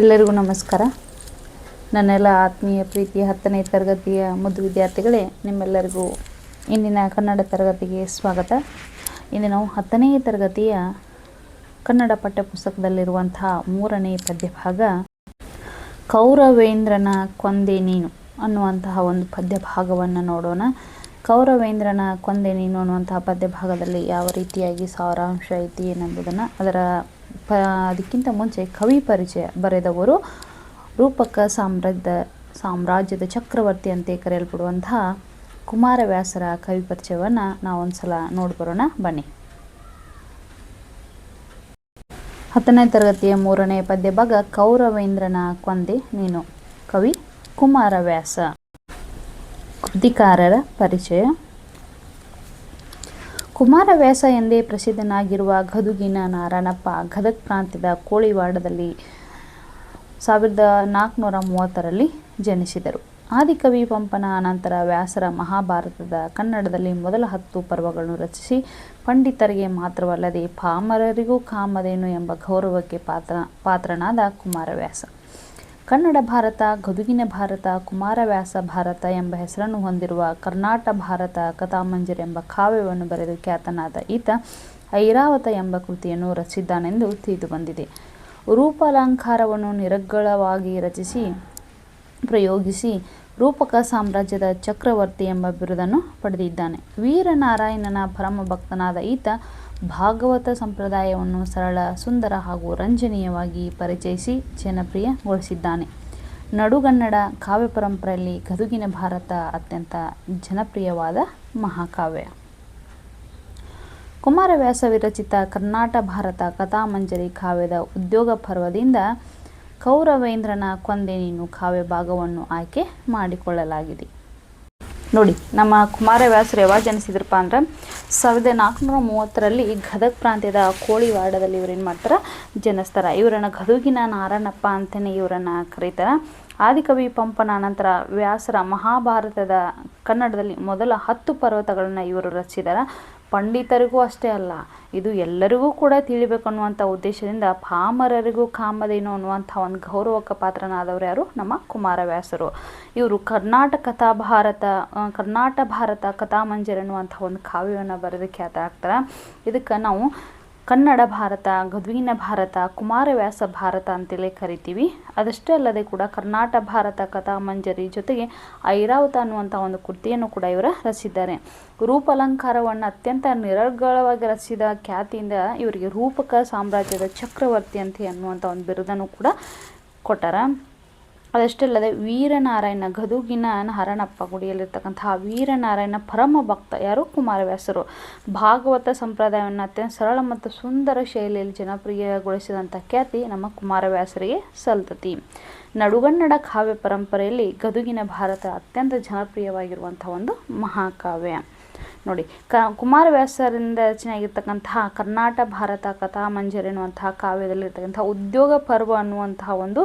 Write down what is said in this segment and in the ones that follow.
ಎಲ್ಲರಿಗೂ ನಮಸ್ಕಾರ. ನನ್ನೆಲ್ಲ ಆತ್ಮೀಯ ಪ್ರೀತಿಯ ಹತ್ತನೇ ತರಗತಿಯ ಮುದ್ದು ವಿದ್ಯಾರ್ಥಿಗಳೇ, ನಿಮ್ಮೆಲ್ಲರಿಗೂ ಇಂದಿನ ಕನ್ನಡ ತರಗತಿಗೆ ಸ್ವಾಗತ. ಇಂದು ನಾವು ಹತ್ತನೇ ತರಗತಿಯ ಕನ್ನಡ ಪಠ್ಯಪುಸ್ತಕದಲ್ಲಿರುವಂತಹ ಮೂರನೇ ಪದ್ಯಭಾಗ, ಕೌರವೇಂದ್ರನ ಕೊಂದೆ ನೀನು ಅನ್ನುವಂತಹ ಒಂದು ಪದ್ಯಭಾಗವನ್ನು ನೋಡೋಣ. ಕೌರವೇಂದ್ರನ ಕೊಂದೆ ನೀನು ಅನ್ನುವಂತಹ ಪದ್ಯಭಾಗದಲ್ಲಿ ಯಾವ ರೀತಿಯಾಗಿ ಸಾರಾಂಶ ಐತಿ ಏನೆಂಬುದನ್ನು ಅದರ ಪ, ಅದಕ್ಕಿಂತ ಮುಂಚೆ ಕವಿ ಪರಿಚಯ ಬರೆದವರು ರೂಪಕ ಸಾಮ್ರಾಜ್ಯದ ಸಾಮ್ರಾಜ್ಯದ ಚಕ್ರವರ್ತಿ ಅಂತ ಕರೆಯಲ್ಪಡುವಂತಹ ಕುಮಾರವ್ಯಾಸರ ಕವಿ ಪರಿಚಯವನ್ನು ನಾವು ಒಂದ್ಸಲ ನೋಡ್ಬರೋಣ, ಬನ್ನಿ. ಹತ್ತನೇ ತರಗತಿಯ ಮೂರನೇ ಪದ್ಯ ಭಾಗ, ಕೌರವೇಂದ್ರನ ಕೊಂದೆ, ನೀನು. ಕವಿ ಕುಮಾರವ್ಯಾಸ. ಕೃತಿಕಾರರ ಪರಿಚಯ. ಕುಮಾರವ್ಯಾಸ ಎಂದೇ ಪ್ರಸಿದ್ಧನಾಗಿರುವ ಗದುಗಿನ ನಾರಾಯಣಪ್ಪ ಗದಗ್ ಪ್ರಾಂತ್ಯದ ಕೋಳಿವಾಡದಲ್ಲಿ ಸಾವಿರದ ನಾಲ್ಕುನೂರ ಮೂವತ್ತರಲ್ಲಿ ಜನಿಸಿದರು. ಆದಿಕವಿ ಪಂಪನ ಅನಂತರ ವ್ಯಾಸರ ಮಹಾಭಾರತದ ಕನ್ನಡದಲ್ಲಿ ಮೊದಲ ಹತ್ತು ಪರ್ವಗಳನ್ನು ರಚಿಸಿ, ಪಂಡಿತರಿಗೆ ಮಾತ್ರವಲ್ಲದೆ ಪಾಮರರಿಗೂ ಕಾಮಧೇನು ಎಂಬ ಗೌರವಕ್ಕೆ ಪಾತ್ರ, ಪಾತ್ರನಾದ ಕುಮಾರವ್ಯಾಸ ಕನ್ನಡ ಭಾರತ, ಗದುಗಿನ ಭಾರತ ಕುಮಾರವ್ಯಾಸ ಭಾರತ ಎಂಬ ಹೆಸರನ್ನು ಹೊಂದಿರುವ ಕರ್ನಾಟ ಭಾರತ ಕಥಾಮಂಜರಿ ಎಂಬ ಕಾವ್ಯವನ್ನು ಬರೆದು ಖ್ಯಾತನಾದ ಈತ ಐರಾವತ ಎಂಬ ಕೃತಿಯನ್ನು ರಚಿಸಿದ್ದಾನೆಂದು ತಿಳಿದು ಬಂದಿದೆ. ರೂಪಾಲಂಕಾರವನ್ನು ನಿರಗ್ಗಳವಾಗಿ ರಚಿಸಿ, ಪ್ರಯೋಗಿಸಿ ರೂಪಕ ಸಾಮ್ರಾಜ್ಯದ ಚಕ್ರವರ್ತಿ ಎಂಬ ಬಿರುದನ್ನು ಪಡೆದಿದ್ದಾನೆ. ವೀರನಾರಾಯಣನ ಪರಮ ಭಕ್ತನಾದ ಈತ ಭಾಗವತ ಸಂಪ್ರದಾಯವನ್ನು ಸರಳ, ಸುಂದರ ಹಾಗೂ ರಂಜನೀಯವಾಗಿ ಪರಿಚಯಿಸಿ ಜನಪ್ರಿಯಗೊಳಿಸಿದ್ದಾನೆ. ನಡುಗನ್ನಡ ಕಾವ್ಯ ಪರಂಪರೆಯಲ್ಲಿ ಗದುಗಿನ ಭಾರತ ಅತ್ಯಂತ ಜನಪ್ರಿಯವಾದ ಮಹಾಕಾವ್ಯ. ಕುಮಾರವ್ಯಾಸ ವಿರಚಿತ ಕರ್ನಾಟ ಭಾರತ ಕಥಾಮಂಜರಿ ಕಾವ್ಯದ ಉದ್ಯೋಗ ಪರ್ವದಿಂದ ಕೌರವೇಂದ್ರನ ಕೊಂದೆ ನೀನು ಕಾವ್ಯ ಭಾಗವನ್ನು ಆಯ್ಕೆ ಮಾಡಿಕೊಳ್ಳಲಾಗಿದೆ. ನೋಡಿ, ನಮ್ಮ ಕುಮಾರವ್ಯಾಸರು ಯಾವಾಗ ಜನಿಸಿದ್ರಪ್ಪ ಅಂದ್ರೆ ಸಾವಿರದ ನಾಲ್ಕುನೂರ ಮೂವತ್ತರಲ್ಲಿ ಗದಗ್ ಪ್ರಾಂತ್ಯದ ಕೋಳಿವಾಡದಲ್ಲಿ ಇವ್ರು ಏನು ಮಾಡ್ತಾರೆ? ಜನಿಸ್ತಾರೆ. ಇವರನ್ನು ಗದುಗಿನ ನಾರಾಯಣಪ್ಪ ಅಂತಲೇ ಇವರನ್ನು ಕರೀತಾರೆ. ಆದಿಕವಿ ಪಂಪನ ನಂತರ ವ್ಯಾಸರ ಮಹಾಭಾರತದ ಕನ್ನಡದಲ್ಲಿ ಮೊದಲ ಹತ್ತು ಪರ್ವತಗಳನ್ನು ಇವರು ರಚಿಸಿದ್ದಾರೆ ಪಂಡಿತರಿಗೂ ಅಷ್ಟೇ ಅಲ್ಲ, ಇದು ಎಲ್ಲರಿಗೂ ಕೂಡ ತಿಳಿಬೇಕು ಅನ್ನುವಂಥ ಉದ್ದೇಶದಿಂದ ಪಾಮರರಿಗೂ ಕಾಮಧೇನು ಅನ್ನುವಂಥ ಒಂದು ಗೌರವಕ್ಕೆ ಪಾತ್ರನಾದವರು ಯಾರು? ನಮ್ಮ ಕುಮಾರವ್ಯಾಸರು. ಇವರು ಕರ್ನಾಟಕ ಭಾರತ ಕರ್ನಾಟಕ ಭಾರತ ಕಥಾಮಂಜರಿ ಅನ್ನುವಂಥ ಒಂದು ಕಾವ್ಯವನ್ನು ಬರೆದು ಖ್ಯಾತ ಆಗ್ತಾರೆ. ಇದಕ್ಕೆ ನಾವು ಕನ್ನಡ ಭಾರತ, ಗದ್ವಿನ ಭಾರತ, ಕುಮಾರವ್ಯಾಸ ಭಾರತ ಅಂತೇಳಿ ಕರಿತೀವಿ. ಅದಷ್ಟೇ ಅಲ್ಲದೆ ಕೂಡ ಕರ್ನಾಟ ಭಾರತ ಕಥಾಮಂಜರಿ ಜೊತೆಗೆ ಐರಾವತ ಅನ್ನುವಂಥ ಒಂದು ಕೃತಿಯನ್ನು ಕೂಡ ಇವರು ರಚಿಸಿದ್ದಾರೆ ರೂಪಾಲಂಕಾರವನ್ನು ಅತ್ಯಂತ ನಿರರ್ಗಳವಾಗಿ ರಚಿಸಿದ ಖ್ಯಾತಿಯಿಂದ ಇವರಿಗೆ ರೂಪಕ ಸಾಮ್ರಾಜ್ಯದ ಚಕ್ರವರ್ತಿ ಅಂತ ಅನ್ನುವಂಥ ಒಂದು ಬಿರುದನ್ನು ಕೂಡ ಕೊಟ್ಟಾರ. ಅದಷ್ಟೇ ಅಲ್ಲದೆ ವೀರನಾರಾಯಣ ಗದುಗಿನ ಹರಣಪ್ಪ ಗುಡಿಯಲ್ಲಿರ್ತಕ್ಕಂತಹ ವೀರನಾರಾಯಣ ಪರಮ ಭಕ್ತ ಯಾರು? ಕುಮಾರವ್ಯಾಸರು. ಭಾಗವತ ಸಂಪ್ರದಾಯವನ್ನು ಅತ್ಯಂತ ಸರಳ ಮತ್ತು ಸುಂದರ ಶೈಲಿಯಲ್ಲಿ ಜನಪ್ರಿಯಗೊಳಿಸಿದಂಥ ಖ್ಯಾತಿ ನಮ್ಮ ಕುಮಾರವ್ಯಾಸರಿಗೆ ಸಲ್ತತಿ. ನಡುಗನ್ನಡ ಕಾವ್ಯ ಪರಂಪರೆಯಲ್ಲಿ ಗದುಗಿನ ಭಾರತ ಅತ್ಯಂತ ಜನಪ್ರಿಯವಾಗಿರುವಂಥ ಒಂದು ಮಹಾಕಾವ್ಯ. ನೋಡಿ, ಕ ಕುಮಾರವ್ಯಾಸರಿಂದ ರಚನೆಯಾಗಿರ್ತಕ್ಕಂತಹ ಕರ್ನಾಟಕ ಕರ್ನಾಟ, ಭಾರತ ಕಥಾಮಂಜರಿ ಅನ್ನುವಂತಹ ಕಾವ್ಯದಲ್ಲಿರ್ತಕ್ಕಂಥ ಉದ್ಯೋಗ ಪರ್ವ ಅನ್ನುವಂತಹ ಒಂದು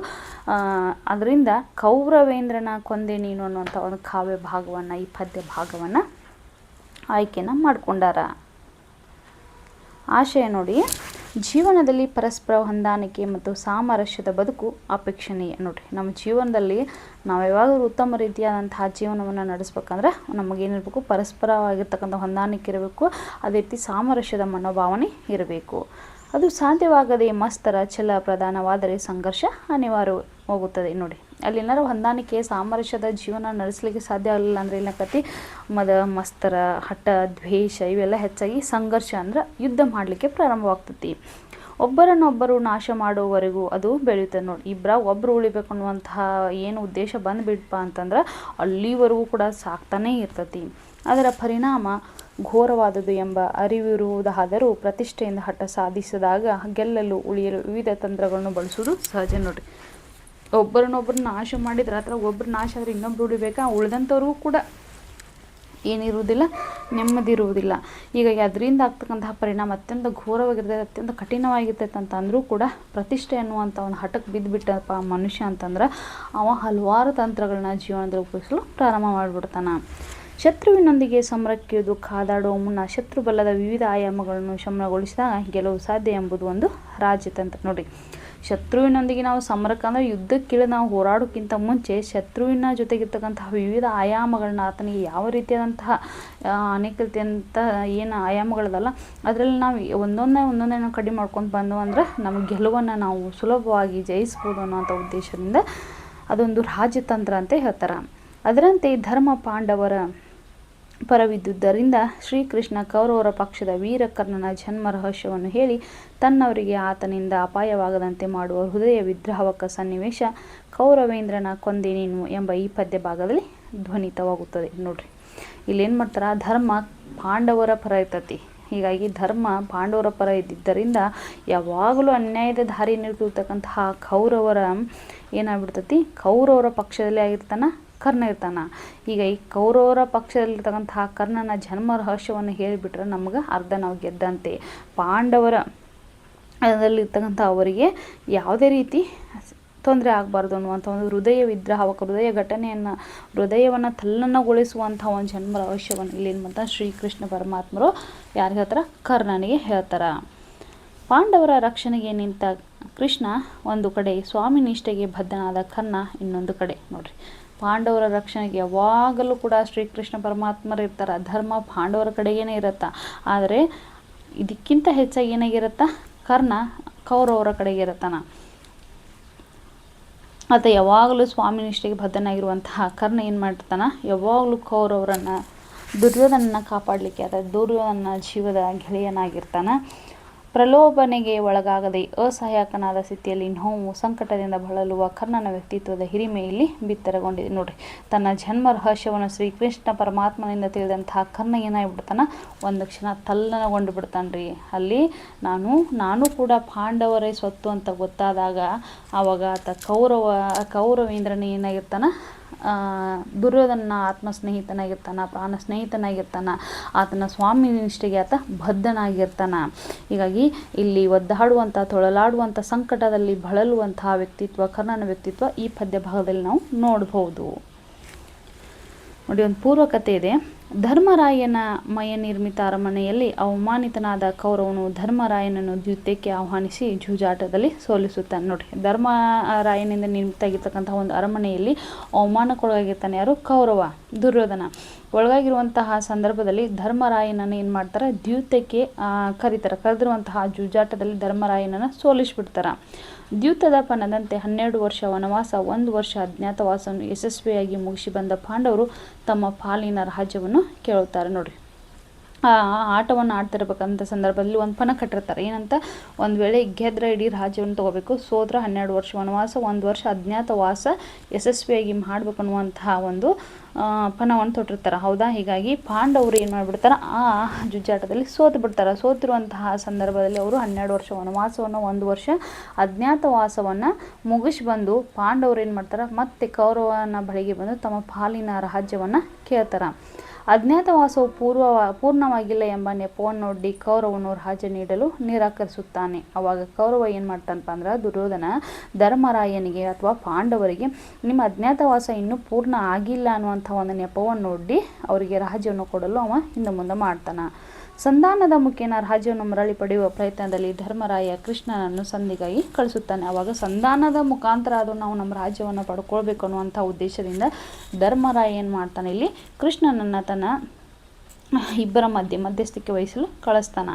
ಅದರಿಂದ ಕೌರವೇಂದ್ರನ ಕೊಂದೆ ನೀನು ಅನ್ನುವಂಥ ಒಂದು ಕಾವ್ಯ ಭಾಗವನ್ನು, ಈ ಪದ್ಯ ಭಾಗವನ್ನು ಆಯ್ಕೆನ ಮಾಡಿಕೊಂಡಾರ. ಆಶಯ ನೋಡಿ. ಜೀವನದಲ್ಲಿ ಪರಸ್ಪರ ಹೊಂದಾಣಿಕೆ ಮತ್ತು ಸಾಮರಸ್ಯದ ಬದುಕು ಅಪೇಕ್ಷಣೀಯ. ನೋಡಿರಿ, ನಮ್ಮ ಜೀವನದಲ್ಲಿ ನಾವು ಯಾವಾಗಲೂ ಉತ್ತಮ ರೀತಿಯಾದಂತಹ ಜೀವನವನ್ನು ನಡೆಸ್ಬೇಕಂದ್ರೆ ನಮಗೇನಿರಬೇಕು ಪರಸ್ಪರವಾಗಿರ್ತಕ್ಕಂಥ ಹೊಂದಾಣಿಕೆ ಇರಬೇಕು, ಅದೇ ರೀತಿ ಸಾಮರಸ್ಯದ ಮನೋಭಾವನೆ ಇರಬೇಕು. ಅದು ಸಾಧ್ಯವಾಗದೆ ಮಸ್ತರ ಛಲ ಪ್ರಧಾನವಾದರೆ ಸಂಘರ್ಷ ಅನಿವಾರ್ಯ ಹೋಗುತ್ತದೆ ನೋಡಿ ಅಲ್ಲಿ ಏನಾರು ಹೊಂದಾಣಿಕೆ, ಸಾಮರಸ್ಯದ ಜೀವನ ನಡೆಸಲಿಕ್ಕೆ ಸಾಧ್ಯ ಆಗಲಿಲ್ಲ ಅಂದರೆ ಏನಾಗತ್ತಿ ಮದ, ಮಸ್ತರ, ಹಠ, ದ್ವೇಷ ಇವೆಲ್ಲ ಹೆಚ್ಚಾಗಿ ಸಂಘರ್ಷ ಅಂದ್ರೆ ಯುದ್ಧ ಮಾಡಲಿಕ್ಕೆ ಪ್ರಾರಂಭವಾಗ್ತತಿ. ಒಬ್ಬರನ್ನೊಬ್ಬರು ನಾಶ ಮಾಡುವವರೆಗೂ ಅದು ಬೆಳೆಯುತ್ತದೆ ನೋಡಿ. ಇಬ್ಬರ ಒಬ್ಬರು ಉಳಿಬೇಕು ಅನ್ನುವಂತಹ ಏನು ಉದ್ದೇಶ ಬಂದುಬಿಡ್ಪ ಅಂತಂದ್ರೆ ಅಲ್ಲಿವರೆಗೂ ಕೂಡ ಸಾಕ್ತಾನೇ ಇರ್ತತಿ. ಅದರ ಪರಿಣಾಮ ಘೋರವಾದುದು ಎಂಬ ಅರಿವಿರುವುದಾದರೂ ಪ್ರತಿಷ್ಠೆಯಿಂದ ಹಠ ಸಾಧಿಸಿದಾಗ ಗೆಲ್ಲಲು, ಉಳಿಯಲು ವಿವಿಧ ತಂತ್ರಗಳನ್ನು ಬಳಸುವುದು ಸಹಜ ನೋಡಿ ಒಬ್ಬರನ್ನೊಬ್ಬರು ನಾಶ ಮಾಡಿದ್ರೆ ಹತ್ರ ಒಬ್ಬರು ನಾಶ ಆದರೆ ಇನ್ನೊಬ್ರು ಉಳಿಬೇಕಾ ಉಳಿದಂಥವ್ರಿಗೂ ಕೂಡ ಏನಿರುವುದಿಲ್ಲ ನೆಮ್ಮದಿ ಇರುವುದಿಲ್ಲ ಹೀಗಾಗಿ ಅದರಿಂದ ಆಗ್ತಕ್ಕಂತಹ ಪರಿಣಾಮ ಅತ್ಯಂತ ಘೋರವಾಗಿರ್ತೈತೆ ಅತ್ಯಂತ ಕಠಿಣವಾಗಿರ್ತೈತೆ ಅಂತ ಅಂದರೂ ಕೂಡ ಪ್ರತಿಷ್ಠೆ ಅನ್ನುವಂಥ ಒಂದು ಹಠಕ್ಕೆ ಬಿದ್ದುಬಿಟ್ಟಪ್ಪ ಮನುಷ್ಯ ಅಂತಂದ್ರೆ ಅವ ಹಲವಾರು ತಂತ್ರಗಳನ್ನ ಜೀವನದಲ್ಲಿ ಉಪಯೋಗಿಸಲು ಪ್ರಾರಂಭ ಮಾಡಿಬಿಡ್ತಾನೆ. ಶತ್ರುವಿನೊಂದಿಗೆ ಸಮರಕ್ಕಿಳಿದು ಕಾದಾಡುವ ಮುನ್ನ ಶತ್ರು ಬಲದ ವಿವಿಧ ಆಯಾಮಗಳನ್ನು ಶಮನಗೊಳಿಸಿದಾಗ ಗೆಲುವು ಸಾಧ್ಯ ಎಂಬುದು ಒಂದು ರಾಜ್ಯತಂತ್ರ ನೋಡಿ ಶತ್ರುವಿನೊಂದಿಗೆ ನಾವು ಸಮರಕ್ಕೆ ಅಂದರೆ ಯುದ್ಧಕ್ಕಿಳಿದು ನಾವು ಹೋರಾಡೋಕ್ಕಿಂತ ಮುಂಚೆ ಶತ್ರುವಿನ ಜೊತೆಗಿರ್ತಕ್ಕಂತಹ ವಿವಿಧ ಆಯಾಮಗಳನ್ನ ಆತನಿಗೆ ಯಾವ ರೀತಿಯಾದಂತಹ ಅನೇಕ ರೀತಿಯಂಥ ಏನು ಆಯಾಮಗಳದಲ್ಲ, ಅದರಲ್ಲಿ ನಾವು ಒಂದೊಂದೇ ಒಂದೊಂದೇ ನಾವು ಕಡಿಮೆ ಮಾಡ್ಕೊಂಡು ಬಂದು ಅಂದ್ರೆ ನಮ್ಮ ಗೆಲುವನ್ನು ನಾವು ಸುಲಭವಾಗಿ ಜಯಿಸ್ಬೋದು ಅನ್ನೋಂಥ ಉದ್ದೇಶದಿಂದ ಅದೊಂದು ರಾಜತಂತ್ರ ಅಂತ ಹೇಳ್ತಾರೆ. ಅದರಂತೆ ಧರ್ಮ ಪಾಂಡವರ ಪರವಿದ್ದುದರಿಂದ ಶ್ರೀಕೃಷ್ಣ ಕೌರವರ ಪಕ್ಷದ ವೀರಕರ್ಣನ ಜನ್ಮ ರಹಸ್ಯವನ್ನು ಹೇಳಿ ತನ್ನವರಿಗೆ ಆತನಿಂದ ಅಪಾಯವಾಗದಂತೆ ಮಾಡುವ ಹೃದಯ ವಿದ್ರಾವಕ ಸನ್ನಿವೇಶ ಕೌರವೇಂದ್ರನ ಕೊಂದೆ ನೀನು ಎಂಬ ಈ ಪದ್ಯ ಭಾಗದಲ್ಲಿ ಧ್ವನಿತವಾಗುತ್ತದೆ. ನೋಡ್ರಿ, ಇಲ್ಲೇನು ಮಾಡ್ತಾರೆ? ಧರ್ಮ ಪಾಂಡವರ ಪರ ಇರ್ತತಿ. ಹೀಗಾಗಿ ಧರ್ಮ ಪಾಂಡವರ ಪರ ಇದ್ದಿದ್ದರಿಂದ ಯಾವಾಗಲೂ ಅನ್ಯಾಯದ ದಾರಿ ನಿಲ್ತಿರ್ತಕ್ಕಂತಹ ಕೌರವರ ಏನಾಗ್ಬಿಡ್ತತಿ? ಕೌರವರ ಪಕ್ಷದಲ್ಲಿ ಆಗಿರ್ತಾನ ಕರ್ಣ ಇರ್ತಾನ. ಈಗ ಈ ಕೌರವರ ಪಕ್ಷದಲ್ಲಿರ್ತಕ್ಕಂತಹ ಕರ್ಣನ ಜನ್ಮ ರಹಸ್ಯವನ್ನು ಹೇಳಿಬಿಟ್ರೆ ನಮ್ಗೆ ಅರ್ಧ ನಾವು ಗೆದ್ದಂತೆ. ಪಾಂಡವರ ಅದರಲ್ಲಿರ್ತಕ್ಕಂಥ ಅವರಿಗೆ ಯಾವುದೇ ರೀತಿ ತೊಂದರೆ ಆಗಬಾರ್ದು ಅನ್ನುವಂಥ ಒಂದು ಹೃದಯ ವಿದ್ರಾವಕ, ಹೃದಯ ಘಟನೆಯನ್ನು, ಹೃದಯವನ್ನು ತಲ್ಲನಗೊಳಿಸುವಂಥ ಒಂದು ಜನ್ಮ ರಹಸ್ಯವನ್ನು ಇಲ್ಲಿ ಮಾಡ್ತಾರೆ ಶ್ರೀಕೃಷ್ಣ ಪರಮಾತ್ಮರು ಯಾರು ಹೇಳ್ತಾರೆ? ಕರ್ಣನಿಗೆ ಹೇಳ್ತಾರೆ. ಪಾಂಡವರ ರಕ್ಷಣೆಗೆ ನಿಂತ ಕೃಷ್ಣ ಒಂದು ಕಡೆ, ಸ್ವಾಮಿ ನಿಷ್ಠೆಗೆ ಬದ್ಧನಾದ ಕರ್ಣ ಇನ್ನೊಂದು ಕಡೆ. ನೋಡ್ರಿ. ಪಾಂಡವರ ರಕ್ಷಣೆಗೆ ಯಾವಾಗಲೂ ಕೂಡ ಶ್ರೀಕೃಷ್ಣ ಪರಮಾತ್ಮರು ಇರ್ತಾರೆ ಧರ್ಮ ಪಾಂಡವರ ಕಡೆಗೇನೆ ಇರುತ್ತಾ? ಆದರೆ ಇದಕ್ಕಿಂತ ಹೆಚ್ಚಾಗಿ ಏನಾಗಿರುತ್ತಾ? ಕರ್ಣ ಕೌರವರ ಕಡೆಗೆ ಇರುತ್ತಾನ ಆತ ಯಾವಾಗಲೂ ಸ್ವಾಮಿ ನಿಷ್ಠೆಗೆ ಬದ್ಧನಾಗಿರುವಂತಹ ಕರ್ಣ ಏನು ಮಾಡ್ತಾನ? ಯಾವಾಗಲೂ ಕೌರವರನ್ನು ದುರ್ಯೋಧನನ ಕಾಪಾಡಲಿಕ್ಕೆ ಆತ ದುರ್ಯೋಧನ ಜೀವದ ಗೆಳೆಯನಾಗಿರ್ತಾನ. ಪ್ರಲೋಭನೆಗೆ ಒಳಗಾಗದೆ ಅಸಹಾಯಕನಾದ ಸ್ಥಿತಿಯಲ್ಲಿ ನೋವು ಸಂಕಟದಿಂದ ಬಳಲುವ ಕರ್ಣನ ವ್ಯಕ್ತಿತ್ವದ ಹಿರಿಮೆ ಇಲ್ಲಿ ಬಿತ್ತರಗೊಂಡಿದೆ. ನೋಡಿ ತನ್ನ ಜನ್ಮ ರಹಸ್ಯವನ್ನು ಶ್ರೀಕೃಷ್ಣ ಪರಮಾತ್ಮನಿಂದ ತಿಳಿದಂತಹ ಕರ್ಣ ಏನಾಗ್ಬಿಡ್ತಾನ? ಒಂದು ಕ್ಷಣ ತಲ್ಲನಗೊಂಡು ಬಿಡ್ತಾನ್ರಿ. ಅಲ್ಲಿ ನಾನು ನಾನು ಕೂಡ ಪಾಂಡವರೇ ಸ್ವತ್ತು ಅಂತ ಗೊತ್ತಾದಾಗ ಆವಾಗ ಆತ ಕೌರವ, ಕೌರವೇಂದ್ರನ ಏನಾಗಿರ್ತಾನ? ಆ, ದುರ್ಯೋಧನನ ಆತ್ಮ ಸ್ನೇಹಿತನಾಗಿರ್ತಾನ ಪ್ರಾಣ ಸ್ನೇಹಿತನಾಗಿರ್ತಾನ ಆತನ ಸ್ವಾಮಿ ನಿಷ್ಠೆಗೆ ಆತ ಬದ್ಧನಾಗಿರ್ತಾನ. ಹೀಗಾಗಿ ಇಲ್ಲಿ ಒದ್ದಾಡುವಂಥ ತೊಳಲಾಡುವಂಥ ಸಂಕಟದಲ್ಲಿ ಬಳಲುವಂತಹ ವ್ಯಕ್ತಿತ್ವ ಕರ್ಣನ ವ್ಯಕ್ತಿತ್ವ ಈ ಪದ್ಯ ಭಾಗದಲ್ಲಿ ನಾವು ನೋಡ್ಬೋದು ನೋಡಿ, ಒಂದು ಪೂರ್ವಕತೆ ಇದೆ. ಧರ್ಮರಾಯನ ಮಯ ನಿರ್ಮಿತ ಅರಮನೆಯಲ್ಲಿ ಅವಮಾನಿತನಾದ ಕೌರವನು ಧರ್ಮರಾಯನನ್ನು ದ್ಯುತ್ಯಕ್ಕೆ ಆಹ್ವಾನಿಸಿ ಜೂಜಾಟದಲ್ಲಿ ಸೋಲಿಸುತ್ತಾನೆ. ನೋಡಿ, ಧರ್ಮರಾಯನಿಂದ ನಿರ್ಮಿತ ಆಗಿರ್ತಕ್ಕಂತಹ ಒಂದು ಅರಮನೆಯಲ್ಲಿ ಅವಮಾನಕ್ಕೊಳಗಾಗಿರ್ತಾನೆ ಯಾರು? ಕೌರವ, ದುರ್ಯೋಧನ. ಒಳಗಾಗಿರುವಂತಹ ಸಂದರ್ಭದಲ್ಲಿ ಧರ್ಮರಾಯನನ್ನು ಏನು ಮಾಡ್ತಾರೆ? ದ್ಯೂತಕ್ಕೆ ಕರೀತಾರೆ. ಕರೆದಿರುವಂತಹ ಜೂಜಾಟದಲ್ಲಿ ಧರ್ಮರಾಯನನ್ನು ಸೋಲಿಸ್ಬಿಡ್ತಾರೆ. ದ್ಯೂತದ ಪನದಂತೆ ಹನ್ನೆರಡು ವರ್ಷ ವನವಾಸ, ಒಂದು ವರ್ಷ ಅಜ್ಞಾತವಾಸವನ್ನು ಯಶಸ್ವಿಯಾಗಿ ಮುಗಿಸಿ ಬಂದ ಪಾಂಡವರು ತಮ್ಮ ಪಾಲಿನ ರಾಜ್ಯವನ್ನು ಕೇಳುತ್ತಾರೆ. ನೋಡ್ರಿ. ಆ ಆಟವನ್ನು ಆಡ್ತಿರ್ಬೇಕಂತ ಸಂದರ್ಭದಲ್ಲಿ ಒಂದು ಪಣ ಕಟ್ಟಿರ್ತಾರೆ. ಏನಂತ? ಒಂದು ವೇಳೆ ಗೆದ್ರೆ ಇಡೀ ರಾಜ್ಯವನ್ನು ತಗೋಬೇಕು. ಸೋದ್ರ ಹನ್ನೆರಡು ವರ್ಷ ವನವಾಸ, ಒಂದು ವರ್ಷ ಅಜ್ಞಾತವಾಸ ಯಶಸ್ವಿಯಾಗಿ ಮಾಡ್ಬೇಕು ಅನ್ನುವಂತಹ ಒಂದು ಪಣವನ್ನು ತೊಟ್ಟಿರ್ತಾರೆ. ಹೌದಾ? ಹೀಗಾಗಿ ಪಾಂಡವರು ಏನು ಮಾಡಿಬಿಡ್ತಾರೆ? ಆ, ಜುಜ್ಜಾಟದಲ್ಲಿ ಸೋತು ಬಿಡ್ತಾರೆ. ಸೋತಿರುವಂತಹ ಸಂದರ್ಭದಲ್ಲಿ ಅವರು ಹನ್ನೆರಡು ವರ್ಷ ವನವಾಸವನ್ನು, ಒಂದು ವರ್ಷ ಅಜ್ಞಾತವಾಸವನ್ನು ಮುಗಿಸಿ ಬಂದು ಪಾಂಡವರು ಏನು ಮಾಡ್ತಾರೆ? ಮತ್ತೆ ಕೌರವನ ಬಳಿಗೆ ಬಂದು ತಮ್ಮ ಪಾಲಿನ ರಾಜ್ಯವನ್ನು ಕೇಳ್ತಾರೆ. ಅಜ್ಞಾತವಾಸವು ಪೂರ್ವ ಪೂರ್ಣವಾಗಿಲ್ಲ ಎಂಬ ನೆಪವನ್ನು ನೋಡಿ ಕೌರವನು ರಾಜ್ಯ ನೀಡಲು ನಿರಾಕರಿಸುತ್ತಾನೆ. ಅವಾಗ ಕೌರವ ಏನು ಮಾಡ್ತಾನಪ್ಪ ಅಂದ್ರೆ ದುರ್ಯೋಧನ ಧರ್ಮರಾಯನಿಗೆ ಅಥವಾ ಪಾಂಡವರಿಗೆ, ನಿಮ್ಮ ಅಜ್ಞಾತವಾಸ ಇನ್ನೂ ಪೂರ್ಣ ಆಗಿಲ್ಲ ಅನ್ನುವಂಥ ಒಂದು ನೆಪವನ್ನು ನೋಡಿ ಅವರಿಗೆ ರಾಜ್ಯವನ್ನು ಕೊಡಲು ಅವ ಹಿಂದೆ ಮುಂದೆ ಮಾಡ್ತಾನೆ. ಸಂಧಾನದ ಮುಖೇನ ರಾಜ್ಯವನ್ನು ಮರಳಿ ಪಡೆಯುವ ಪ್ರಯತ್ನದಲ್ಲಿ ಧರ್ಮರಾಯ ಕೃಷ್ಣನನ್ನು ಸಂಧಿಗಾಗಿ ಕಳಿಸುತ್ತಾನೆ. ಅವಾಗ ಸಂಧಾನದ ಮುಖಾಂತರ ಅದು ನಾವು ನಮ್ಮ ರಾಜ್ಯವನ್ನು ಪಡ್ಕೊಳ್ಬೇಕು ಅನ್ನುವಂಥ ಉದ್ದೇಶದಿಂದ ಧರ್ಮರಾಯ ಏನು ಮಾಡ್ತಾನೆ, ಇಲ್ಲಿ ಕೃಷ್ಣನನ್ನು ತನ್ನ ಇಬ್ಬರ ಮಧ್ಯೆ ಮಧ್ಯಸ್ಥಿಕೆ ವಹಿಸಲು ಕಳಿಸ್ತಾನ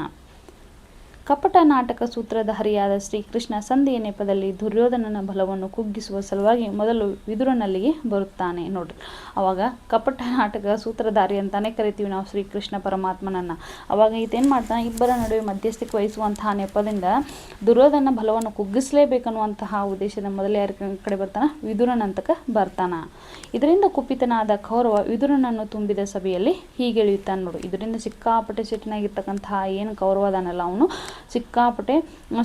ಕಪಟ ನಾಟಕ ಸೂತ್ರಧಾರಿಯಾದ ಶ್ರೀಕೃಷ್ಣ ಸಂಧಿಯ ನೆಪದಲ್ಲಿ ದುರ್ಯೋಧನನ ಬಲವನ್ನು ಕುಗ್ಗಿಸುವ ಸಲುವಾಗಿ ಮೊದಲು ವಿದುರನಲ್ಲಿಗೆ ಬರುತ್ತಾನೆ. ನೋಡ್ರಿ, ಅವಾಗ ಕಪಟ ನಾಟಕ ಸೂತ್ರಧಾರಿ ಅಂತಾನೆ ಕರಿತೀವಿ ನಾವು ಶ್ರೀಕೃಷ್ಣ ಪರಮಾತ್ಮನನ್ನ. ಅವಾಗ ಈತೇನು ಮಾಡ್ತಾನೆ, ಇಬ್ಬರ ನಡುವೆ ಮಧ್ಯಸ್ಥಿಕೆ ವಹಿಸುವಂತಹ ನೆಪದಿಂದ ದುರ್ಯೋಧನ ಬಲವನ್ನು ಕುಗ್ಗಿಸಲೇಬೇಕನ್ನುವಂತಹ ಉದ್ದೇಶದ ಮೊದಲೇ ಯಾರ ಕಡೆ ಬರ್ತಾನೆ? ವಿದುರನಂತಕ ಬರ್ತಾನೆ ಬರ್ತಾನ. ಇದರಿಂದ ಕುಪಿತನಾದ ಕೌರವ ವಿದುರನನ್ನು ತುಂಬಿದ ಸಭೆಯಲ್ಲಿ ಹೀಗೆ ಇಳಿಯುತ್ತಾನೆ ನೋಡು ಇದರಿಂದ ಸಿಕ್ಕಾಪಟ್ಟೆ ಸಿಟ್ಟಿನಾಗಿರ್ತಕ್ಕಂತಹ ಏನು ಕೌರವದಾನಲ್ಲ ಅವನು ಸಿಕ್ಕಾಪಟ್ಟೆ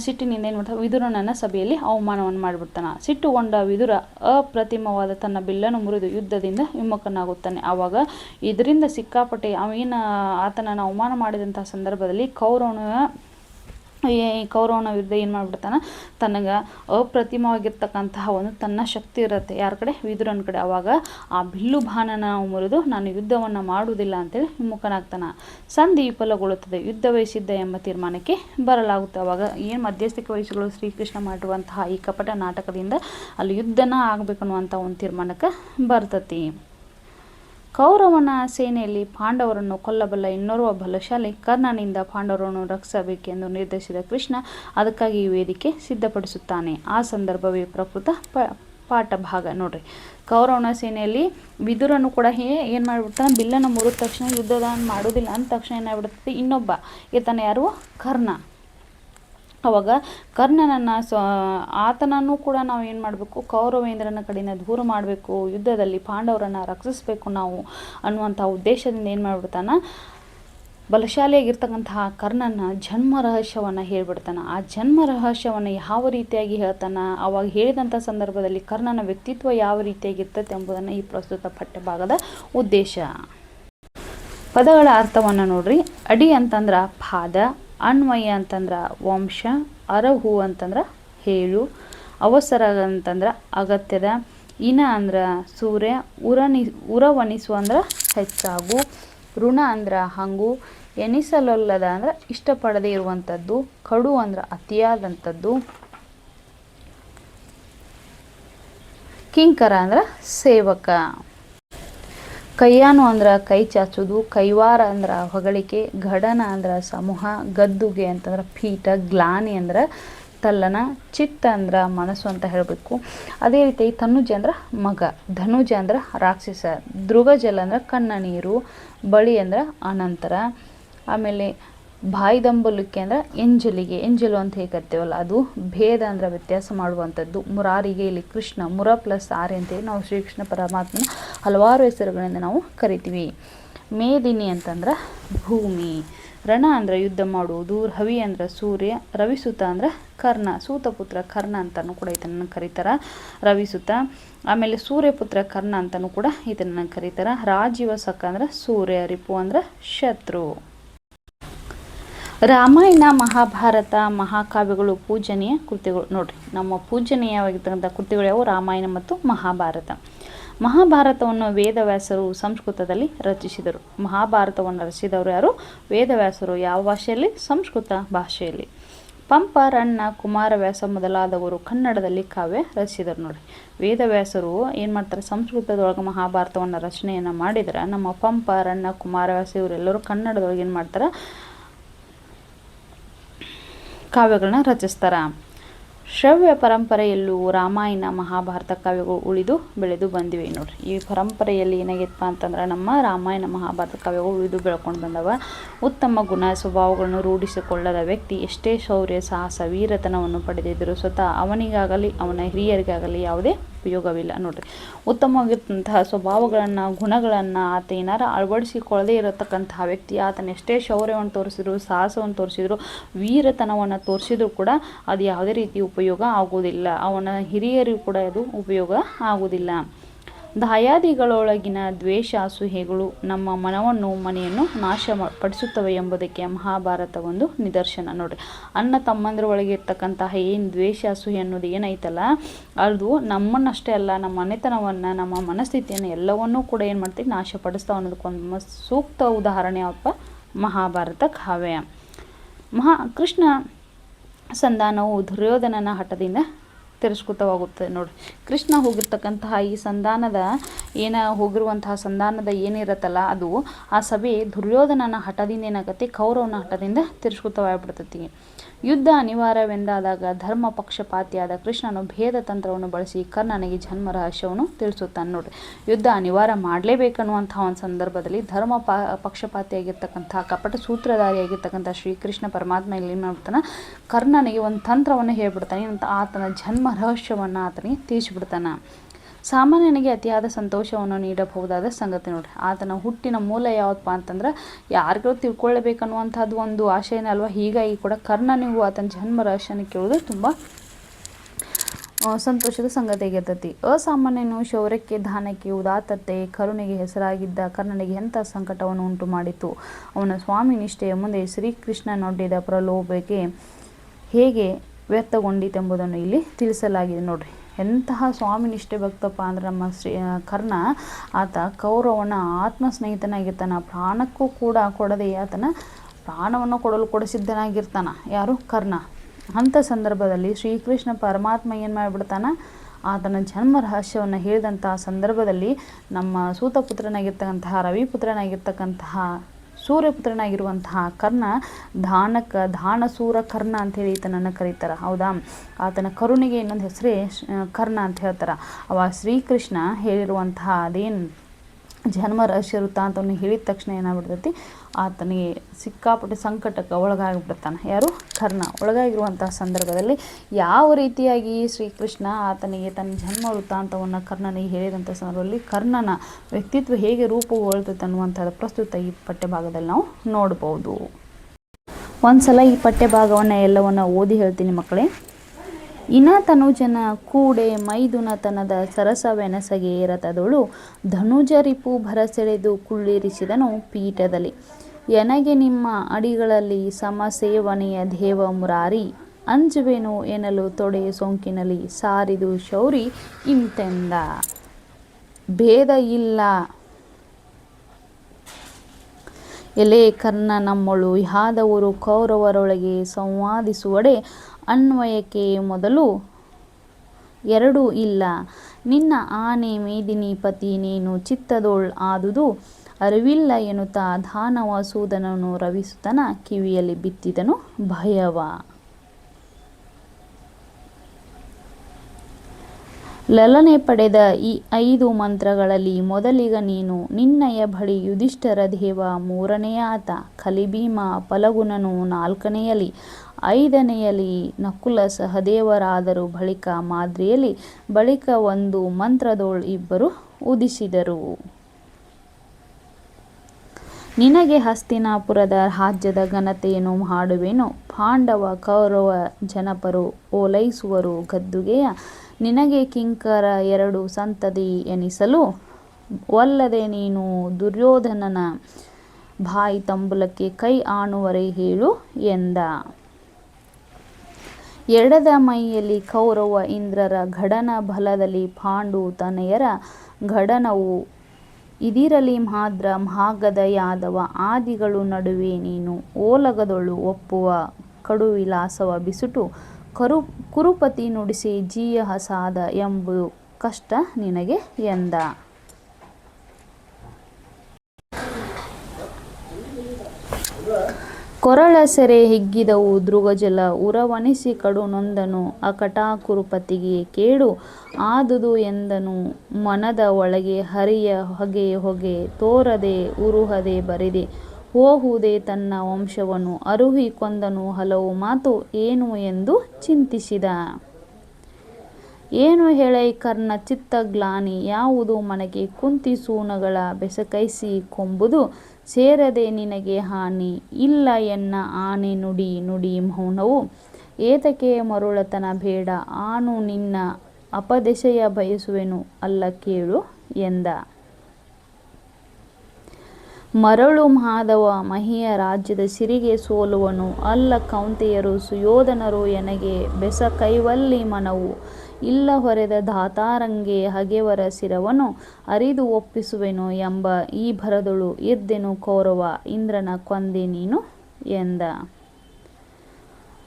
ಸಿಟ್ಟಿನಿಂದ ಏನು ಮಾಡ್ತಾನೆ, ವಿದುರನನ್ನ ಸಭೆಯಲ್ಲಿ ಅವಮಾನವನ್ನು ಮಾಡಿಬಿಡ್ತಾನ. ಸಿಟ್ಟುಗೊಂಡ ವಿದುರ ಅಪ್ರತಿಮವಾದ ತನ್ನ ಬಿಲ್ಲನ್ನು ಮುರಿದು ಯುದ್ಧದಿಂದ ವಿಮುಖನಾಗುತ್ತಾನೆ. ಆವಾಗ ಇದರಿಂದ ಸಿಕ್ಕಾಪಟ್ಟೆ ಅವೇನ, ಆತನನ್ನು ಅವಮಾನ ಮಾಡಿದಂತಹ ಸಂದರ್ಭದಲ್ಲಿ ಕೌರವನ ಈ ಕೌರವನ ವಿರುದ್ಧ ಏನು ಮಾಡ್ಬಿಡ್ತಾನೆ? ತನಗೆ ಅಪ್ರತಿಮವಾಗಿರ್ತಕ್ಕಂತಹ ಒಂದು ತನ್ನ ಶಕ್ತಿ ಇರುತ್ತೆ. ಯಾರ ಕಡೆ? ವಿದುರನ ಕಡೆ. ಅವಾಗ ಆ ಬಿಲ್ಲು ಬಾಣನ ಮುರಿದು, ನಾನು ಯುದ್ಧವನ್ನು ಮಾಡುವುದಿಲ್ಲ ಅಂತೇಳಿ ವಿಮುಖನಾಗ್ತಾನೆ ಸಂಧಿ ವಿಫಲಗೊಳ್ಳುತ್ತದೆ. ಯುದ್ಧ ವಹಿಸಿದ್ದ ಎಂಬ ತೀರ್ಮಾನಕ್ಕೆ ಬರಲಾಗುತ್ತೆ. ಅವಾಗ ಏನು ಮಧ್ಯಸ್ಥಿಕೆ ವಹಿಸಿಗಳು ಶ್ರೀಕೃಷ್ಣ ಮಾಡಿರುವಂತಹ ಈ ಕಪಟ ನಾಟಕದಿಂದ ಅಲ್ಲಿ ಯುದ್ಧನ ಆಗಬೇಕನ್ನುವಂಥ ಒಂದು ತೀರ್ಮಾನಕ್ಕೆ ಬರ್ತತಿ. ಕೌರವನ ಸೇನೆಯಲ್ಲಿ ಪಾಂಡವರನ್ನು ಕೊಲ್ಲಬಲ್ಲ ಇನ್ನೋರ್ವ ಬಲಶಾಲಿ ಕರ್ಣನಿಂದ ಪಾಂಡವರನ್ನು ರಕ್ಷಿಸಬೇಕೆಂದು ನಿರ್ದೇಶಿಸಿದ ಕೃಷ್ಣ ಅದಕ್ಕಾಗಿ ಈ ವೇದಿಕೆ ಸಿದ್ಧಪಡಿಸುತ್ತಾನೆ. ಆ ಸಂದರ್ಭವೇ ಪ್ರಕೃತ ಪ, ಪಾಠ ಭಾಗ. ನೋಡ್ರಿ, ಕೌರವನ ಸೇನೆಯಲ್ಲಿ ವಿದುರನು ಕೂಡ ಹೇ, ಏನು ಮಾಡಿಬಿಡ್ತಾನೆ? ಬಿಲ್ಲನ್ನು ಮುರಿದ ತಕ್ಷಣ ಯುದ್ಧದ ಮಾಡೋದಿಲ್ಲ. ಅಂದ ತಕ್ಷಣ ಏನಾಗ್ಬಿಡುತ್ತೆ? ಇನ್ನೊಬ್ಬ. ಈತನ ಯಾರು? ಕರ್ಣ. ಅವಾಗ ಕರ್ಣನನ್ನು ಸ್ವ ಆತನನ್ನು ಕೂಡ ನಾವು ಏನು ಮಾಡಬೇಕು, ಕೌರವೇಂದ್ರನ ಕಡೆಯಿಂದ ದೂರ ಮಾಡಬೇಕು, ಯುದ್ಧದಲ್ಲಿ ಪಾಂಡವರನ್ನು ರಕ್ಷಿಸಬೇಕು ನಾವು ಅನ್ನುವಂಥ ಉದ್ದೇಶದಿಂದ ಏನು ಮಾಡಿಬಿಡ್ತಾನ? ಬಲಶಾಲಿಯಾಗಿರ್ತಕ್ಕಂತಹ ಕರ್ಣನ ಜನ್ಮ ರಹಸ್ಯವನ್ನು ಹೇಳ್ಬಿಡ್ತಾನೆ. ಆ ಜನ್ಮ ರಹಸ್ಯವನ್ನು ಯಾವ ರೀತಿಯಾಗಿ ಹೇಳ್ತಾನೆ? ಅವಾಗ ಹೇಳಿದಂಥ ಸಂದರ್ಭದಲ್ಲಿ ಕರ್ಣನ ವ್ಯಕ್ತಿತ್ವ ಯಾವ ರೀತಿಯಾಗಿರ್ತದೆ ಎಂಬುದನ್ನು ಈ ಪ್ರಸ್ತುತ ಪಠ್ಯಭಾಗದ ಉದ್ದೇಶ. ಪದಗಳ ಅರ್ಥವನ್ನು ನೋಡ್ರಿ. ಅಡಿ ಅಂತಂದ್ರೆ ಪಾದ ಅನ್ವಯ ಅಂತಂದ್ರೆ ವಂಶ, ಅರಹು ಅಂತಂದ್ರೆ ಹೇಳು, ಅವಸರ ಅಂತಂದ್ರೆ ಅಗತ್ಯದ, ಇನ ಅಂದ್ರೆ ಸೂರ್ಯ, ಉರನಿ, ಉರವಣಿಸು ಅಂದ್ರೆ ಹೆಚ್ಚಾಗು, ಋಣ ಅಂದ್ರೆ ಹಂಗು ಎನಿಸಲೊಲ್ಲದ ಅಂದ್ರೆ ಇಷ್ಟಪಡದೇ ಇರುವಂಥದ್ದು ಕಡು ಅಂದ್ರೆ ಅತಿಯಾದಂಥದ್ದು ಕಿಂಕರ ಅಂದ್ರೆ ಸೇವಕ. ಕೈಯಾನು ಅಂದ್ರೆ ಕೈ ಚಾಚುದು, ಕೈವಾರ ಅಂದ್ರೆ ಹೊಗಳಿಕೆ, ಘಡನ ಅಂದ್ರೆ ಸಮೂಹ, ಗದ್ದುಗೆ ಅಂತಂದ್ರೆ ಪೀಠ, ಗ್ಲಾನಿ ಅಂದ್ರೆ ತಲ್ಲನ, ಚಿತ್ತ ಅಂದ್ರೆ ಮನಸ್ಸು ಅಂತ ಹೇಳಬೇಕು. ಅದೇ ರೀತಿ ತನುಜ ಅಂದ್ರೆ ಮಗ, ಧನುಜ ಅಂದ್ರೆ ರಾಕ್ಷಸ, ಧ್ರುವಜಲ ಅಂದ್ರೆ ಕಣ್ಣ ನೀರು ಬಳಿ ಅಂದ್ರೆ ಅನಂತರ. ಆಮೇಲೆ ಬಾಯ್ದಂಬಲಕ್ಕೆ ಅಂದ್ರೆ ಎಂಜಲಿಗೆ. ಎಂಜಲು ಅಂತ ಹೇಗತ್ತೇವಲ್ಲ ಅದು ಭೇದ ಅಂದ್ರೆ ವ್ಯತ್ಯಾಸ ಮಾಡುವಂಥದ್ದು. ಮುರಾರಿಗೆ ಇಲ್ಲಿ ಕೃಷ್ಣ, ಮುರ ಪ್ಲಸ್ ಆರೆ ಅಂತೇಳಿ ನಾವು ಶ್ರೀಕೃಷ್ಣ ಪರಮಾತ್ಮನ ಹಲವಾರು ಹೆಸರುಗಳಿಂದ ನಾವು ಕರಿತೀವಿ. ಮೇದಿನಿ ಅಂತಂದ್ರೆ ಭೂಮಿ, ರಣ ಅಂದ್ರೆ ಯುದ್ಧ ಮಾಡುವುದು ರವಿ ಅಂದ್ರೆ ಸೂರ್ಯ, ರವಿಸುತ ಅಂದ್ರೆ ಕರ್ಣ ಸೂತಪುತ್ರ ಕರ್ಣ ಅಂತಲೂ ಕೂಡ ಇದನ್ನು ಕರೀತಾರೆ, ರವಿಸುತ. ಆಮೇಲೆ ಸೂರ್ಯಪುತ್ರ ಕರ್ಣ ಅಂತಲೂ ಕೂಡ ಇದನ್ನು ರಾಜೀವ ಸಖ ಅಂದ್ರೆ ಸೂರ್ಯ, ರಿಪು ಅಂದ್ರೆ ಶತ್ರು. ರಾಮಾಯಣ, ಮಹಾಭಾರತ, ಮಹಾಕಾವ್ಯಗಳು, ಪೂಜನೀಯ ಕೃತಿಗಳು. ನೋಡ್ರಿ, ನಮ್ಮ ಪೂಜನೀಯವಾಗಿರ್ತಕ್ಕಂಥ ಕೃತಿಗಳು ಯಾವುವು ರಾಮಾಯಣ ಮತ್ತು ಮಹಾಭಾರತ. ಮಹಾಭಾರತವನ್ನು ವೇದವ್ಯಾಸರು ಸಂಸ್ಕೃತದಲ್ಲಿ ರಚಿಸಿದರು. ಮಹಾಭಾರತವನ್ನು ರಚಿಸಿದವರು ಯಾರು? ವೇದವ್ಯಾಸರು. ಯಾವ ಭಾಷೆಯಲ್ಲಿ? ಸಂಸ್ಕೃತ ಭಾಷೆಯಲ್ಲಿ. ಪಂಪ ರಣ್ಣ ಕುಮಾರವ್ಯಾಸ ಮೊದಲಾದವರು ಕನ್ನಡದಲ್ಲಿ ಕಾವ್ಯ ರಚಿಸಿದರು ನೋಡಿ ವೇದವ್ಯಾಸರು ಏನು ಮಾಡ್ತಾರೆ? ಸಂಸ್ಕೃತದೊಳಗೆ ಮಹಾಭಾರತವನ್ನು ರಚನೆಯನ್ನು ಮಾಡಿದರೆ ನಮ್ಮ ಪಂಪ ರಣ್ಣ ಕುಮಾರವ್ಯಾಸ ಇವರೆಲ್ಲರೂ ಕನ್ನಡದೊಳಗೆ ಏನು ಮಾಡ್ತಾರೆ? ಕಾವ್ಯಗಳನ್ನ ರಚಿಸ್ತಾರೆ. ಶ್ರವ್ಯ ಪರಂಪರೆಯಲ್ಲೂ ರಾಮಾಯಣ, ಮಹಾಭಾರತ ಕಾವ್ಯಗಳು ಉಳಿದು ಬೆಳೆದು ಬಂದಿವೆ ನೋಡ್ರಿ. ಈ ಪರಂಪರೆಯಲ್ಲಿ ಏನಾಗಿತ್ತಪ್ಪ ಅಂತಂದ್ರೆ ನಮ್ಮ ರಾಮಾಯಣ, ಮಹಾಭಾರತ ಕಾವ್ಯಗಳು ಉಳಿದು ಬೆಳ್ಕೊಂಡು ಬಂದವ. ಉತ್ತಮ ಗುಣ ಸ್ವಭಾವಗಳನ್ನು ರೂಢಿಸಿಕೊಳ್ಳದ ವ್ಯಕ್ತಿ ಎಷ್ಟೇ ಶೌರ್ಯ, ಸಾಹಸ, ವೀರತನವನ್ನು ಪಡೆದಿದ್ದರೂ ಸ್ವತಃ ಅವನಿಗಾಗಲಿ, ಅವನ ಹಿರಿಯರಿಗಾಗಲಿ ಯಾವುದೇ ಉಪಯೋಗವಿಲ್ಲ. ನೋಡ್ರಿ, ಉತ್ತಮವಾಗಿರ್ತಂತಹ ಸ್ವಭಾವಗಳನ್ನು, ಗುಣಗಳನ್ನು ಆತ ಏನಾರ ಅಳವಡಿಸಿಕೊಳ್ಳದೇ ಇರತಕ್ಕಂತಹ ವ್ಯಕ್ತಿ, ಆತನ ಎಷ್ಟೇ ಶೌರ್ಯವನ್ನು ತೋರಿಸಿದ್ರು, ಸಾಹಸವನ್ನು ತೋರಿಸಿದ್ರು, ವೀರತನವನ್ನು ತೋರಿಸಿದ್ರು ಕೂಡ ಅದು ಯಾವುದೇ ರೀತಿ ಉಪಯೋಗ ಆಗುವುದಿಲ್ಲ. ಅವನ ಹಿರಿಯರಿಗೂ ಕೂಡ ಅದು ಉಪಯೋಗ ಆಗುವುದಿಲ್ಲ. ದಾಯಾದಿಗಳೊಳಗಿನ ದ್ವೇಷ ಅಸೂಹೆಗಳು ನಮ್ಮ ಮನವನ್ನು, ಮನೆಯನ್ನು ನಾಶ ಪಡಿಸುತ್ತವೆ ಎಂಬುದಕ್ಕೆ ಮಹಾಭಾರತ ಒಂದು ನಿದರ್ಶನ. ನೋಡ್ರಿ, ಅಣ್ಣ ತಮ್ಮಂದ್ರ ಒಳಗೆ ಇರ್ತಕ್ಕಂತಹ ಏನು ದ್ವೇಷ ಅಸೂಹೆ ಅನ್ನೋದು ಏನೈತಲ್ಲ ಅದು ನಮ್ಮನ್ನಷ್ಟೇ ಅಲ್ಲ, ನಮ್ಮ ಮನೆತನವನ್ನು, ನಮ್ಮ ಮನಸ್ಥಿತಿಯನ್ನು ಎಲ್ಲವನ್ನೂ ಕೂಡ ಏನು ಮಾಡ್ತೀವಿ, ನಾಶಪಡಿಸ್ತಾವ ಅನ್ನೋದಕ್ಕೊಂದು ಸೂಕ್ತ ಉದಾಹರಣೆ ಯಾವಪ್ಪ ಮಹಾಭಾರತ ಕಾವ್ಯ. ಮಹಾ, ಕೃಷ್ಣ ಸಂಧಾನವು ದುರ್ಯೋಧನನ ಹಠದಿಂದ ತಿರಸ್ಕೃತವಾಗುತ್ತದೆ ನೋಡಿ ಕೃಷ್ಣ ಹೋಗಿರ್ತಕ್ಕಂತಹ ಈ ಸಂಧಾನದ ಏನ ಹೋಗಿರುವಂತಹ ಸಂಧಾನದ ಏನಿರತ್ತಲ್ಲ ಅದು ಆ ಸಭೆ ದುರ್ಯೋಧನನ ಹಠದಿಂದ ಏನಾಗತ್ತೆ, ಕೌರವನ ಹಠದಿಂದ ತಿರಸ್ಕೃತವಾಗಿಬಿಡ್ತೈತಿ. ಯುದ್ಧ ಅನಿವಾರ್ಯವೆಂದಾದಾಗ ಧರ್ಮ ಪಕ್ಷಪಾತಿಯಾದ ಕೃಷ್ಣನು ಭೇದ ತಂತ್ರವನ್ನು ಬಳಸಿ ಕರ್ಣನಿಗೆ ಜನ್ಮ ರಹಸ್ಯವನ್ನು ತಿಳಿಸುತ್ತಾನೆ. ನೋಡ್ರಿ, ಯುದ್ಧ ಅನಿವಾರ್ಯ ಮಾಡಲೇಬೇಕನ್ನುವಂತಹ ಒಂದು ಸಂದರ್ಭದಲ್ಲಿ ಧರ್ಮ ಪ ಪಕ್ಷಪಾತಿಯಾಗಿರ್ತಕ್ಕಂಥ ಕಪಟ ಸೂತ್ರಧಾರಿಯಾಗಿರ್ತಕ್ಕಂಥ ಶ್ರೀಕೃಷ್ಣ ಪರಮಾತ್ಮ ಇಲ್ಲಿ ಮಾಡ್ತಾನೆ? ಕರ್ಣನಿಗೆ ಒಂದು ತಂತ್ರವನ್ನು ಹೇಳ್ಬಿಡ್ತಾನೆ ಆತನ ಜನ್ಮ ರಹಸ್ಯವನ್ನು ಆತನಿಗೆ ತಿಳಿಸಿಬಿಡ್ತಾನೆ. ಸಾಮಾನ್ಯನಿಗೆ ಅತಿಯಾದ ಸಂತೋಷವನ್ನು ನೀಡಬಹುದಾದ ಸಂಗತಿ ನೋಡ್ರಿ. ಆತನ ಹುಟ್ಟಿನ ಮೂಲ ಯಾವತ್ತಪ್ಪ ಅಂತಂದ್ರೆ ಯಾರಿಗೂ ತಿಳ್ಕೊಳ್ಳಬೇಕನ್ನುವಂಥದ್ದು ಒಂದು ಆಶಯನೇ ಅಲ್ವಾ? ಹೀಗಾಗಿ ಕೂಡ ಕರ್ಣನಿಗೂ ಆತನ ಜನ್ಮ ರಹಸ್ಯನ ಕೇಳೋದು ತುಂಬ ಸಂತೋಷದ ಸಂಗತಿ ಆಗಿರ್ತೈತಿ. ಅಸಾಮಾನ್ಯನು ಶೌರ್ಯಕ್ಕೆ, ದಾನಕ್ಕೆ, ಉದಾತ್ತತೆ, ಕರುಣೆಗೆ ಹೆಸರಾಗಿದ್ದ ಕರ್ಣನಿಗೆ ಎಂಥ ಸಂಕಟವನ್ನು ಉಂಟು ಮಾಡಿತು? ಅವನ ಸ್ವಾಮಿ ನಿಷ್ಠೆಯ ಮುಂದೆ ಶ್ರೀಕೃಷ್ಣನೊಡ್ಡಿದ ಪ್ರಲೋಭೆಗೆ ಹೇಗೆ ವ್ಯರ್ಥಗೊಂಡಿತೆಂಬುದನ್ನು ಇಲ್ಲಿ ತಿಳಿಸಲಾಗಿದೆ ನೋಡ್ರಿ. ಎಂತಹ ಸ್ವಾಮಿ ನಿಷ್ಠೆ ಭಕ್ತಪ್ಪ ಅಂದ್ರೆ ನಮ್ಮ ಶ್ರೀ ಕರ್ಣ. ಆತ ಕೌರವನ ಆತ್ಮ ಸ್ನೇಹಿತನಾಗಿರ್ತಾನ ಪ್ರಾಣಕ್ಕೂ ಕೂಡ ಕೊಡದೆ ಆತನ ಪ್ರಾಣವನ್ನು ಕೊಡಲು ಕೂಡ ಸಿದ್ಧನಾಗಿರ್ತಾನ ಯಾರು? ಕರ್ಣ. ಅಂಥ ಸಂದರ್ಭದಲ್ಲಿ ಶ್ರೀಕೃಷ್ಣ ಪರಮಾತ್ಮ ಏನು ಮಾಡಿಬಿಡ್ತಾನ? ಆತನ ಜನ್ಮ ರಹಸ್ಯವನ್ನು ಹೇಳಿದಂತಹ ಸಂದರ್ಭದಲ್ಲಿ ನಮ್ಮ ಸೂತಪುತ್ರನಾಗಿರ್ತಕ್ಕಂತಹ, ರವಿಪುತ್ರನಾಗಿರ್ತಕ್ಕಂತಹ ಸೂರ್ಯಪುತ್ರನಾಗಿರುವಂತಹ ಕರ್ಣ ದಾನಕ ದಾನಸೂರ ಕರ್ಣ ಅಂತೇಳಿ ಈತನನ್ನು ಕರೀತಾರೆ. ಹೌದಾ? ಆತನ ಕರುಣಿಗೆ ಇನ್ನೊಂದು ಹೆಸರೇ ಕರ್ಣ ಅಂತ ಹೇಳ್ತಾರೆ. ಅವ ಶ್ರೀಕೃಷ್ಣ ಹೇಳಿರುವಂತಹ ಅದೇನು ಜನ್ಮ ರಹಸ್ಯ ವೃತ್ತಾಂತವನ್ನು ಹೇಳಿದ ತಕ್ಷಣ ಏನಾಗ್ಬಿಡ್ತೈತಿ? ಆತನಿಗೆ ಸಿಕ್ಕಾಪಟ್ಟೆ ಸಂಕಟಕ್ಕೆ ಒಳಗಾಗಿಬಿಡ್ತಾನೆ. ಯಾರು? ಕರ್ಣ. ಒಳಗಾಗಿರುವಂತಹ ಸಂದರ್ಭದಲ್ಲಿ ಯಾವ ರೀತಿಯಾಗಿ ಶ್ರೀಕೃಷ್ಣ ಆತನಿಗೆ ತನ್ನ ಜನ್ಮ ವೃತ್ತಾಂತವನ್ನು ಕರ್ಣನಿಗೆ ಹೇಳಿದಂಥ ಸಂದರ್ಭದಲ್ಲಿ ಕರ್ಣನ ವ್ಯಕ್ತಿತ್ವ ಹೇಗೆ ರೂಪುಗೊಳ್ತೈತೆ ಅನ್ನುವಂಥದ್ದು ಪ್ರಸ್ತುತ ಈ ಪಠ್ಯಭಾಗದಲ್ಲಿ ನಾವು ನೋಡ್ಬೋದು. ಒಂದ್ಸಲ ಈ ಪಠ್ಯಭಾಗವನ್ನು ಎಲ್ಲವನ್ನು ಓದಿ ಹೇಳ್ತೀನಿ ಮಕ್ಕಳೇ. ಇನ ತನುಜನ ಕೂಡೆ ಮೈದುನತನದ ಸರಸವೆನಸಗೆ ಏರತದಳು ಧನುಜರಿಪು ಭರಸೆಳೆದು ಕುಳ್ಳಿರಿಸಿದನು ಪೀಠದಲ್ಲಿ. ಎನಗೆ ನಿಮ್ಮ ಅಡಿಗಳಲ್ಲಿ ಸಮಸೇವನೆಯ ದೇವ ಮುರಾರಿ. ಅಂಜುವೆನು ಎನ್ನಲು ತೊಡೆ ಸೋಂಕಿನಲ್ಲಿ ಸಾರಿದು ಶೌರಿ ಇಂತೆಂದ. ಭೇದ ಇಲ್ಲ. ಎಲೆ ಕರ್ಣ ನಮ್ಮಳು ಯಾದವರು ಕೌರವರೊಳಗೆ ಸಂವಾದಿಸುವಡೆ. ಅನ್ವಯಕ್ಕೆ ಮೊದಲು ಎರಡೂ ಇಲ್ಲ. ನಿನ್ನ ಆನೆ ಮೇದಿನಿ ಪತಿ, ನೀನು ಚಿತ್ತದೋಳ್ ಆದುದು. ಅರಿವಿಲ್ಲ ಎನ್ನುತ್ತಾ ದಾನವ ರವಿಸುತನ ಕಿವಿಯಲ್ಲಿ ಬಿತ್ತಿದನು ಭಯವ. ಲಲನೆ ಪಡೆದ ಈ ಐದು ಮಂತ್ರಗಳಲ್ಲಿ ಮೊದಲಿಗ ನೀನು, ನಿನ್ನಯ ಬಳಿ ಯುಧಿಷ್ಠರ ದೇವ ಮೂರನೆಯ ಆತ, ಕಲಿಭೀಮ ಫಲಗುಣನು ನಾಲ್ಕನೆಯಲಿ, ಐದನೆಯಲಿ ನಕುಲ ಸಹದೇವರಾದರು ಬಳಿಕ ಮಾದ್ರಿಯಲ್ಲಿ, ಬಳಿಕ ಒಂದು ಮಂತ್ರದೋಳ್ ಇಬ್ಬರು ಉದಿಸಿದರು. ನಿನಗೆ ಹಸ್ತಿನಾಪುರದ ರಾಜ್ಯದ ಘನತೆಯನ್ನು ಮಾಡುವೆನು ಪಾಂಡವ ಕೌರವ ಜನಪರು ಓಲೈಸುವರು. ಗದ್ದುಗೆಯ ನಿನಗೆ ಕಿಂಕರ ಎರಡು ಸಂತತಿ ಎನಿಸಲು. ವಲ್ಲದೆ ನೀನು ದುರ್ಯೋಧನನ ಬಾಯಿ ತಂಬುಲಕ್ಕೆ ಕೈ ಆಣುವರೆ ಹೇಳು ಎಂದ. ಎಡದ ಮೈಯಲ್ಲಿ ಕೌರವ ಇಂದ್ರರ ಘಡನ ಬಲದಲ್ಲಿ ಪಾಂಡು ತನೆಯರ ಘಡನವು ಇದಿರಲಿ ಮಾದ್ರ ಮಾಗದ ಯಾದವ ಆದಿಗಳು ನಡುವೆ ನೀನು ಓಲಗದೊಳು ಒಪ್ಪುವ ಕಡುವಿಲಾಸವ ಬಿಸುಟು ಕರು ಕುರುಪತಿ ನುಡಿಸಿ ಜೀಯ ಹಸಾದ ಎಂಬುದು ಕಷ್ಟ ನಿನಗೆ ಎಂದ. ಕೊರಳ ಸೆರೆ ಹಿಗ್ಗಿದವು. ದೃಗಜಲ ಉರವನಿಸಿ ಕಡು ನೊಂದನು ಅಕಟಾಕುರುಪತಿಗೆ ಕೇಡು ಆದುದು ಎಂದನು. ಮನದ ಒಳಗೆ ಹರಿಯ ಹೊಗೆ ಹೊಗೆ ತೋರದೆ ಉರುಹದೆ ಬರಿದೆ. ಹೋಹುದೆ ತನ್ನ ವಂಶವನ್ನು ಅರುಹಿ ಕೊಂದನು ಹಲವು ಮಾತು ಏನು ಎಂದು ಚಿಂತಿಸಿದ. ಏನು ಹೇಳೈ ಕರ್ಣ ಚಿತ್ತ ಗ್ಲಾನಿ? ಯಾವುದು ಮನಗೆ ಕುಂತಿ ಸೂನಗಳ ಬೆಸಕೈಸಿ ಕೊಂಬುದು? ಸೇರದೆ ನಿನಗೆ ಹಾನಿ ಇಲ್ಲ ಎನ್ನ ಆನೆ ನುಡಿ ನುಡಿ ಮೌನವು. ಏತಕೆ ಮರುಳತನ ಬೇಡ, ಆನು ನಿನ್ನ ಅಪದೆಶೆಯ ಬಯಸುವೆನು ಅಲ್ಲ ಕೇಳು ಎಂದ. ಮರಳು ಮಾಧವ ಮಹಿಯ ರಾಜ್ಯದ ಸಿರಿಗೆ ಸೋಲುವನು ಅಲ್ಲ ಕೌಂತೆಯರು ಸುಯೋಧನರು ಎನಗೆ ಬೆಸ ಕೈವಲ್ಲಿ ಮನವು. ಇಲ್ಲ ಹೊರೆದ ಧಾತಾರಂಗೆ ಹಗೆವರ ಸಿರವನು ಅರಿದು ಒಪ್ಪಿಸುವೆನು ಎಂಬ ಈ ಭರದಳು ಎದ್ದೆನು ಕೌರವ ಇಂದ್ರನ ಕೊಂದೆ ನೀನು ಎಂದ.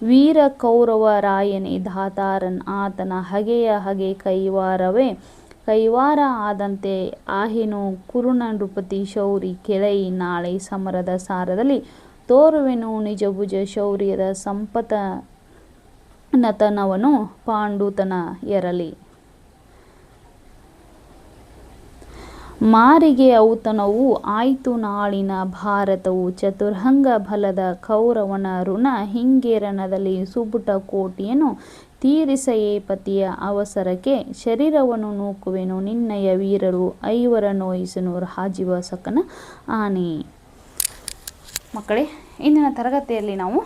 ವೀರ ಕೌರವ ರಾಯನೇ ಧಾತಾರನ್ ಆತನ ಹಗೆಯ ಹಗೆ ಕೈವಾರವೇ, ಕೈವಾರ ಆದಂತೆ ಆಹಿನು ಕುರುಣ ನೃಪತಿ ಶೌರಿ ಕೆಳೈ ನಾಳೆ ಸಮರದ ಸಾರದಲ್ಲಿ ತೋರುವೆನು ನಿಜಭುಜ ಶೌರ್ಯದ ಸಂಪತ ನತನವನು ಪಾಂಡುತನ ಎರಲಿ. ಮಾರಿಗೆ ಔತಣವು ಆಯ್ತು ನಾಳಿನ ಭಾರತವು ಚತುರ್ಹಂಗ ಬಲದ ಕೌರವನ ಋಣ ಹಿಂಗೇರಣದಲ್ಲಿ ಸುಬುಟ ಕೋಟಿಯನ್ನು ತೀರಿಸ ಪತಿಯ ಅವಸರಕ್ಕೆ ಶರೀರವನ್ನು ನೂಕುವೆನು. ನಿನ್ನಯ ವೀರರು ಐವರ ನೋಯಿಸನು. ರಾಜೀವ ಸಕನ ಆನೆ. ಮಕ್ಕಳೇ, ಇಂದಿನ ತರಗತಿಯಲ್ಲಿ ನಾವು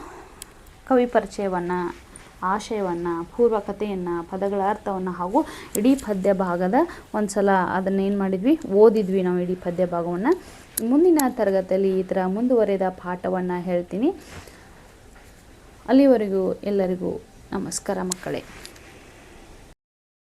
ಕವಿ ಪರಿಚಯವನ್ನು ಆಶಯವನ್ನು, ಪೂರ್ವಕತೆಯನ್ನು, ಪದಗಳ ಅರ್ಥವನ್ನು ಹಾಗೂ ಇಡೀ ಪದ್ಯ ಭಾಗದ ಒಂದು ಸಲ ಅದನ್ನೇನು ಮಾಡಿದ್ವಿ? ಓದಿದ್ವಿ ನಾವು ಇಡೀ ಪದ್ಯ ಭಾಗವನ್ನು. ಮುಂದಿನ ತರಗತಿಯಲ್ಲಿ ಈ ಥರ ಮುಂದುವರೆದ ಪಾಠವನ್ನು ಹೇಳ್ತೀನಿ. ಅಲ್ಲಿವರೆಗೂ ಎಲ್ಲರಿಗೂ ನಮಸ್ಕಾರ ಮಕ್ಕಳೇ.